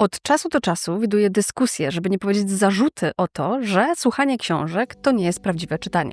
Od czasu do czasu widuję dyskusje, żeby nie powiedzieć zarzuty o to, że słuchanie książek to nie jest prawdziwe czytanie.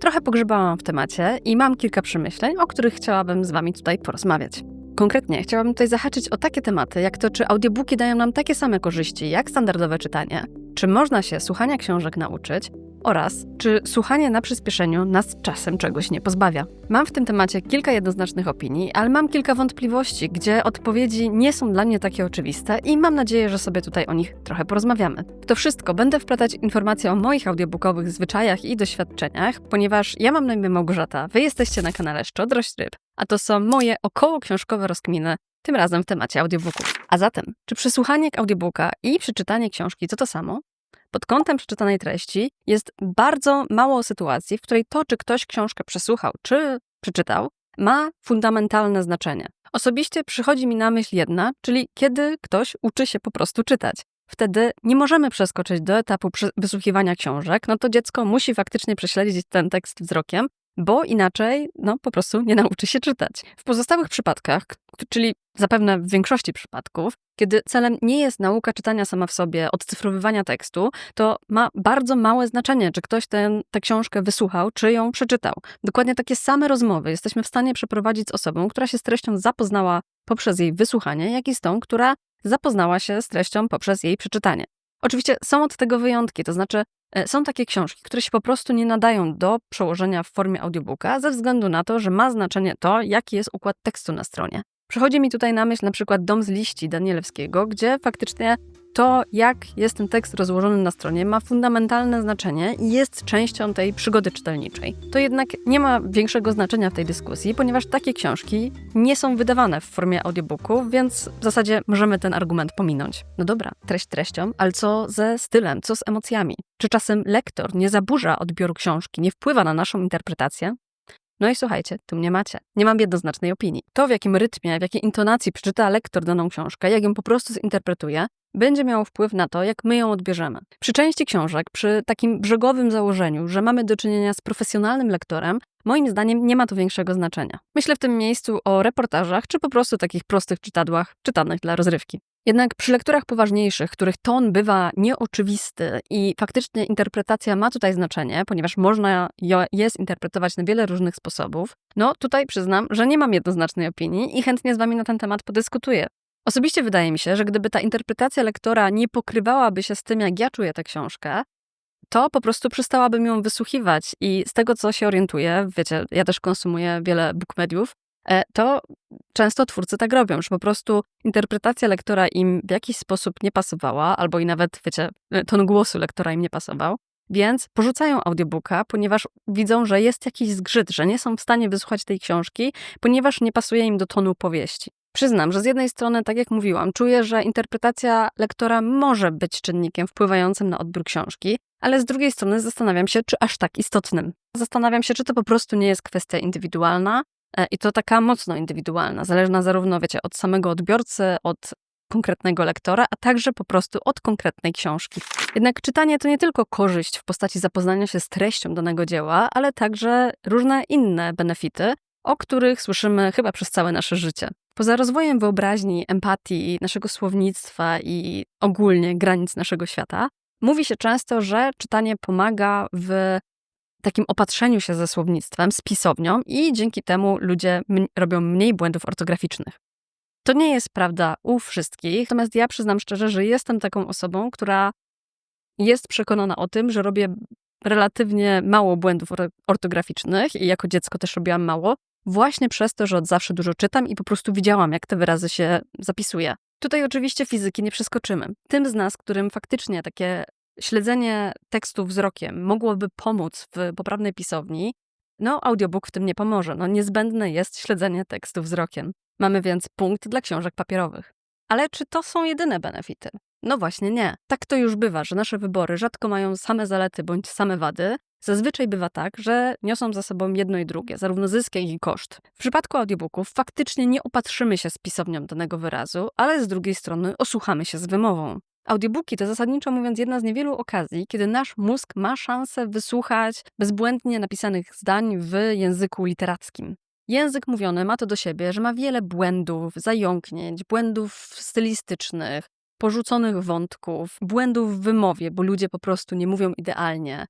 Trochę pogrzebałam w temacie i mam kilka przemyśleń, o których chciałabym z Wami tutaj porozmawiać. Konkretnie chciałabym tutaj zahaczyć o takie tematy, jak to, czy audiobooki dają nam takie same korzyści jak standardowe czytanie, czy można się słuchania książek nauczyć, oraz czy słuchanie na przyspieszeniu nas czasem czegoś nie pozbawia. Mam w tym temacie kilka jednoznacznych opinii, ale mam kilka wątpliwości, gdzie odpowiedzi nie są dla mnie takie oczywiste i mam nadzieję, że sobie tutaj o nich trochę porozmawiamy. To wszystko będę wplatać informacje o moich audiobookowych zwyczajach i doświadczeniach, ponieważ ja mam na imię Małgorzata, wy jesteście na kanale Szczodrość Ryb, a to są moje około książkowe rozkminy tym razem w temacie audiobooków. A zatem, czy przesłuchanie audiobooka i przeczytanie książki to to samo? Pod kątem przeczytanej treści jest bardzo mało sytuacji, w której to, czy ktoś książkę przesłuchał, czy przeczytał, ma fundamentalne znaczenie. Osobiście przychodzi mi na myśl jedna, czyli kiedy ktoś uczy się po prostu czytać. Wtedy nie możemy przeskoczyć do etapu wysłuchiwania książek, no to dziecko musi faktycznie prześledzić ten tekst wzrokiem, bo inaczej no, po prostu nie nauczy się czytać. W pozostałych przypadkach, czyli zapewne w większości przypadków, kiedy celem nie jest nauka czytania sama w sobie, odcyfrowywania tekstu, to ma bardzo małe znaczenie, czy ktoś tę książkę wysłuchał, czy ją przeczytał. Dokładnie takie same rozmowy jesteśmy w stanie przeprowadzić z osobą, która się z treścią zapoznała poprzez jej wysłuchanie, jak i z tą, która zapoznała się z treścią poprzez jej przeczytanie. Oczywiście są od tego wyjątki, to znaczy są takie książki, które się po prostu nie nadają do przełożenia w formie audiobooka ze względu na to, że ma znaczenie to, jaki jest układ tekstu na stronie. Przychodzi mi tutaj na myśl na przykład Dom z liści Danielewskiego, gdzie faktycznie to, jak jest ten tekst rozłożony na stronie, ma fundamentalne znaczenie i jest częścią tej przygody czytelniczej. To jednak nie ma większego znaczenia w tej dyskusji, ponieważ takie książki nie są wydawane w formie audiobooku, więc w zasadzie możemy ten argument pominąć. No dobra, treść treścią, ale co ze stylem, co z emocjami? Czy czasem lektor nie zaburza odbioru książki, nie wpływa na naszą interpretację? No i słuchajcie, tu mnie macie. Nie mam jednoznacznej opinii. To, w jakim rytmie, w jakiej intonacji przeczyta lektor daną książkę, jak ją po prostu zinterpretuje, będzie miało wpływ na to, jak my ją odbierzemy. Przy części książek, przy takim brzegowym założeniu, że mamy do czynienia z profesjonalnym lektorem, moim zdaniem nie ma to większego znaczenia. Myślę w tym miejscu o reportażach, czy po prostu takich prostych czytadłach, czytanych dla rozrywki. Jednak przy lekturach poważniejszych, których ton bywa nieoczywisty i faktycznie interpretacja ma tutaj znaczenie, ponieważ można je zinterpretować na wiele różnych sposobów, no tutaj przyznam, że nie mam jednoznacznej opinii i chętnie z Wami na ten temat podyskutuję. Osobiście wydaje mi się, że gdyby ta interpretacja lektora nie pokrywałaby się z tym, jak ja czuję tę książkę, to po prostu przestałabym ją wysłuchiwać i z tego, co się orientuję, wiecie, ja też konsumuję wiele book mediów, to często twórcy tak robią, że po prostu interpretacja lektora im w jakiś sposób nie pasowała, albo i nawet, wiecie, ton głosu lektora im nie pasował, więc porzucają audiobooka, ponieważ widzą, że jest jakiś zgrzyt, że nie są w stanie wysłuchać tej książki, ponieważ nie pasuje im do tonu powieści. Przyznam, że z jednej strony, tak jak mówiłam, czuję, że interpretacja lektora może być czynnikiem wpływającym na odbiór książki, ale z drugiej strony zastanawiam się, czy aż tak istotnym. Zastanawiam się, czy to po prostu nie jest kwestia indywidualna e, i to taka mocno indywidualna, zależna zarówno, wiecie, od samego odbiorcy, od konkretnego lektora, a także po prostu od konkretnej książki. Jednak czytanie to nie tylko korzyść w postaci zapoznania się z treścią danego dzieła, ale także różne inne benefity, o których słyszymy chyba przez całe nasze życie. Poza rozwojem wyobraźni, empatii, naszego słownictwa i ogólnie granic naszego świata, mówi się często, że czytanie pomaga w takim opatrzeniu się ze słownictwem, z pisownią i dzięki temu ludzie robią mniej błędów ortograficznych. To nie jest prawda u wszystkich, natomiast ja przyznam szczerze, że jestem taką osobą, która jest przekonana o tym, że robię relatywnie mało błędów ortograficznych i jako dziecko też robiłam mało, właśnie przez to, że od zawsze dużo czytam i po prostu widziałam, jak te wyrazy się zapisuje. Tutaj oczywiście fizyki nie przeskoczymy. Tym z nas, którym faktycznie takie śledzenie tekstu wzrokiem mogłoby pomóc w poprawnej pisowni, no audiobook w tym nie pomoże. No niezbędne jest śledzenie tekstu wzrokiem. Mamy więc punkt dla książek papierowych. Ale czy to są jedyne benefity? No właśnie nie. Tak to już bywa, że nasze wybory rzadko mają same zalety bądź same wady, Zazwyczaj bywa tak, że niosą za sobą jedno i drugie, zarówno zysk, jak i koszt. W przypadku audiobooków faktycznie nie opatrzymy się z pisownią danego wyrazu, ale z drugiej strony osłuchamy się z wymową. Audiobooki to zasadniczo mówiąc jedna z niewielu okazji, kiedy nasz mózg ma szansę wysłuchać bezbłędnie napisanych zdań w języku literackim. Język mówiony ma to do siebie, że ma wiele błędów, zająknięć, błędów stylistycznych, porzuconych wątków, błędów w wymowie, bo ludzie po prostu nie mówią idealnie,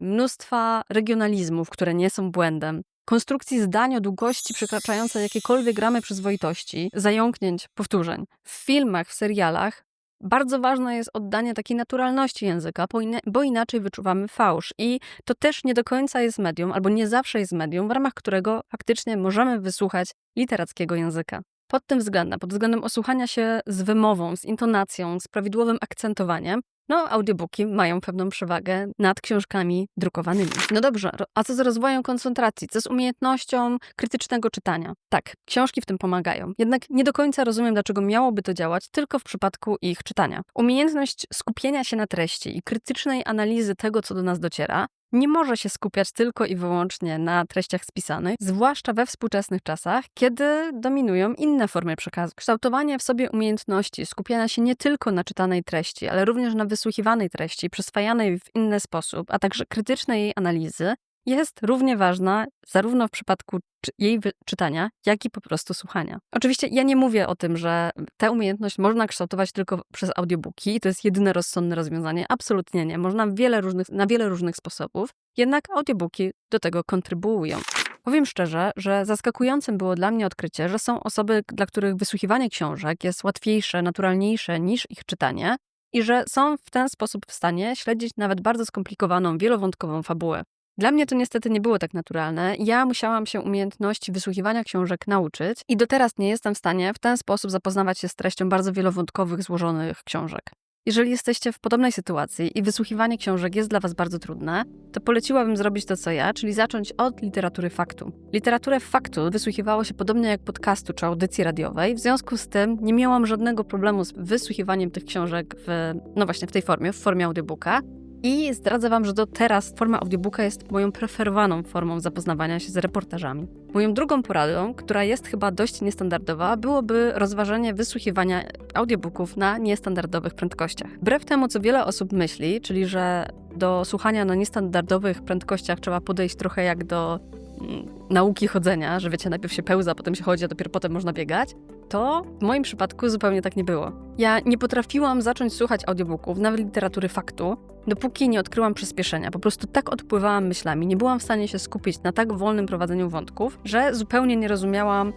mnóstwa regionalizmów, które nie są błędem, konstrukcji zdań o długości przekraczającej jakiekolwiek ramy przyzwoitości, zająknięć, powtórzeń. W filmach, w serialach bardzo ważne jest oddanie takiej naturalności języka, bo, ina- bo inaczej wyczuwamy fałsz. I to też nie do końca jest medium, albo nie zawsze jest medium, w ramach którego faktycznie możemy wysłuchać literackiego języka. Pod tym względem, pod względem osłuchania się z wymową, z intonacją, z prawidłowym akcentowaniem, no, audiobooki mają pewną przewagę nad książkami drukowanymi. No dobrze, a co z rozwojem koncentracji? Co z umiejętnością krytycznego czytania? Tak, książki w tym pomagają. Jednak nie do końca rozumiem, dlaczego miałoby to działać tylko w przypadku ich czytania. Umiejętność skupienia się na treści i krytycznej analizy tego, co do nas dociera, nie może się skupiać tylko i wyłącznie na treściach spisanych, zwłaszcza we współczesnych czasach, kiedy dominują inne formy przekazu. Kształtowanie w sobie umiejętności skupiania się nie tylko na czytanej treści, ale również na wysłuchiwanej treści, przyswajanej w inny sposób, a także krytycznej jej analizy, jest równie ważna zarówno w przypadku jej czytania, jak i po prostu słuchania. Oczywiście ja nie mówię o tym, że tę umiejętność można kształtować tylko przez audiobooki i to jest jedyne rozsądne rozwiązanie. Absolutnie nie. Można wiele różnych, na wiele różnych sposobów, jednak audiobooki do tego kontrybuują. Powiem szczerze, że zaskakującym było dla mnie odkrycie, że są osoby, dla których wysłuchiwanie książek jest łatwiejsze, naturalniejsze niż ich czytanie i że są w ten sposób w stanie śledzić nawet bardzo skomplikowaną, wielowątkową fabułę. Dla mnie to niestety nie było tak naturalne. Ja musiałam się umiejętności wysłuchiwania książek nauczyć i do teraz nie jestem w stanie w ten sposób zapoznawać się z treścią bardzo wielowątkowych, złożonych książek. Jeżeli jesteście w podobnej sytuacji i wysłuchiwanie książek jest dla Was bardzo trudne, to poleciłabym zrobić to co ja, czyli zacząć od literatury faktu. Literaturę faktu wysłuchiwało się podobnie jak podcastu czy audycji radiowej, w związku z tym nie miałam żadnego problemu z wysłuchiwaniem tych książek w, no właśnie w tej formie, w formie audiobooka. I zdradzę Wam, że do teraz forma audiobooka jest moją preferowaną formą zapoznawania się z reportażami. Moją drugą poradą, która jest chyba dość niestandardowa, byłoby rozważenie wysłuchiwania audiobooków na niestandardowych prędkościach. Wbrew temu, co wiele osób myśli, czyli że do słuchania na niestandardowych prędkościach trzeba podejść trochę jak do mm, nauki chodzenia, że wiecie, najpierw się pełza, potem się chodzi, a dopiero potem można biegać, to w moim przypadku zupełnie tak nie było. Ja nie potrafiłam zacząć słuchać audiobooków, nawet literatury faktu, dopóki nie odkryłam przyspieszenia. Po prostu tak odpływałam myślami, nie byłam w stanie się skupić na tak wolnym prowadzeniu wątków, że zupełnie nie rozumiałam,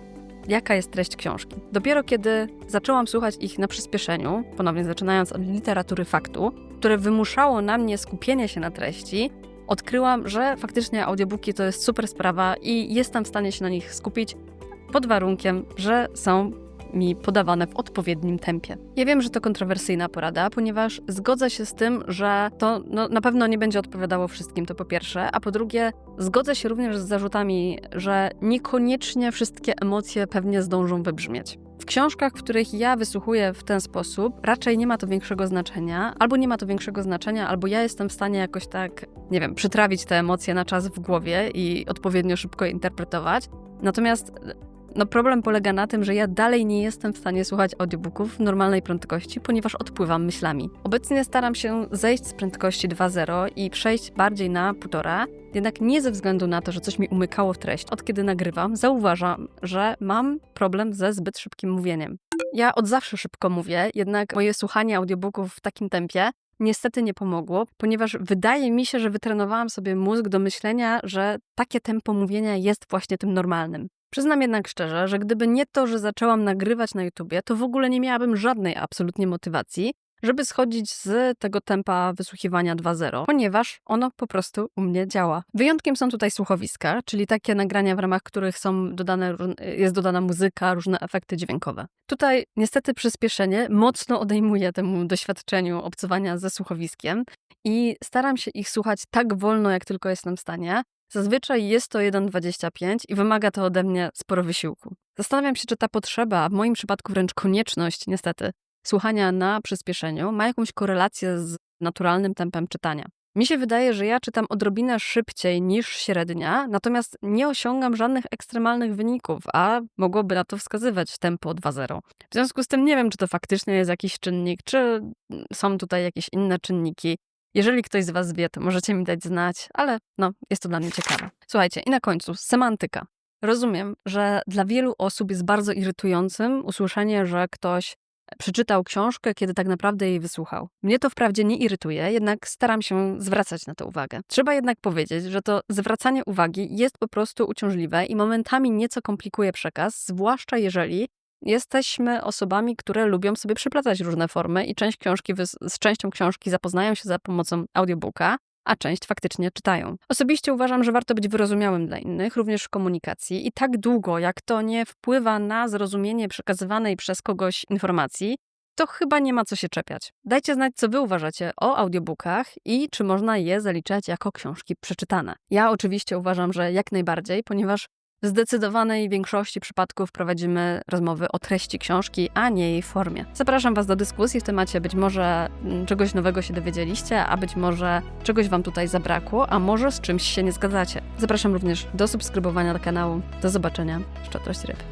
jaka jest treść książki. Dopiero kiedy zaczęłam słuchać ich na przyspieszeniu, ponownie zaczynając od literatury faktu, które wymuszało na mnie skupienie się na treści, odkryłam, że faktycznie audiobooki to jest super sprawa i jestem w stanie się na nich skupić pod warunkiem, że są mi podawane w odpowiednim tempie. Ja wiem, że to kontrowersyjna porada, ponieważ zgodzę się z tym, że to no, na pewno nie będzie odpowiadało wszystkim, to po pierwsze, a po drugie, zgodzę się również z zarzutami, że niekoniecznie wszystkie emocje pewnie zdążą wybrzmieć. W książkach, których ja wysłuchuję w ten sposób, raczej nie ma to większego znaczenia, albo nie ma to większego znaczenia, albo ja jestem w stanie jakoś tak, nie wiem, przytrawić te emocje na czas w głowie i odpowiednio szybko je interpretować. Natomiast no problem polega na tym, że ja dalej nie jestem w stanie słuchać audiobooków w normalnej prędkości, ponieważ odpływam myślami. Obecnie staram się zejść z prędkości 2.0 i przejść bardziej na 1.5, jednak nie ze względu na to, że coś mi umykało w treść. Od kiedy nagrywam, zauważam, że mam problem ze zbyt szybkim mówieniem. Ja od zawsze szybko mówię, jednak moje słuchanie audiobooków w takim tempie niestety nie pomogło, ponieważ wydaje mi się, że wytrenowałam sobie mózg do myślenia, że takie tempo mówienia jest właśnie tym normalnym. Przyznam jednak szczerze, że gdyby nie to, że zaczęłam nagrywać na YouTubie, to w ogóle nie miałabym żadnej absolutnie motywacji, żeby schodzić z tego tempa wysłuchiwania 2.0, ponieważ ono po prostu u mnie działa. Wyjątkiem są tutaj słuchowiska, czyli takie nagrania, w ramach których są dodane, jest dodana muzyka, różne efekty dźwiękowe. Tutaj niestety przyspieszenie mocno odejmuje temu doświadczeniu obcowania ze słuchowiskiem i staram się ich słuchać tak wolno, jak tylko jestem w stanie, Zazwyczaj jest to 1,25 i wymaga to ode mnie sporo wysiłku. Zastanawiam się, czy ta potrzeba, w moim przypadku wręcz konieczność, niestety, słuchania na przyspieszeniu ma jakąś korelację z naturalnym tempem czytania. Mi się wydaje, że ja czytam odrobinę szybciej niż średnia, natomiast nie osiągam żadnych ekstremalnych wyników, a mogłoby na to wskazywać tempo 2.0. W związku z tym nie wiem, czy to faktycznie jest jakiś czynnik, czy są tutaj jakieś inne czynniki. Jeżeli ktoś z Was wie, to możecie mi dać znać, ale no, jest to dla mnie ciekawe. Słuchajcie, i na końcu, semantyka. Rozumiem, że dla wielu osób jest bardzo irytującym usłyszenie, że ktoś przeczytał książkę, kiedy tak naprawdę jej wysłuchał. Mnie to wprawdzie nie irytuje, jednak staram się zwracać na to uwagę. Trzeba jednak powiedzieć, że to zwracanie uwagi jest po prostu uciążliwe i momentami nieco komplikuje przekaz, zwłaszcza jeżeli jesteśmy osobami, które lubią sobie przyplatać różne formy i część książki, z częścią książki zapoznają się za pomocą audiobooka, a część faktycznie czytają. Osobiście uważam, że warto być wyrozumiałym dla innych, również w komunikacji i tak długo, jak to nie wpływa na zrozumienie przekazywanej przez kogoś informacji, to chyba nie ma co się czepiać. Dajcie znać, co wy uważacie o audiobookach i czy można je zaliczać jako książki przeczytane. Ja oczywiście uważam, że jak najbardziej, ponieważ w zdecydowanej większości przypadków prowadzimy rozmowy o treści książki, a nie jej formie. Zapraszam Was do dyskusji w temacie. Być może mm, czegoś nowego się dowiedzieliście, a być może czegoś Wam tutaj zabrakło, a może z czymś się nie zgadzacie. Zapraszam również do subskrybowania kanału. Do zobaczenia. Szczodrość ryb.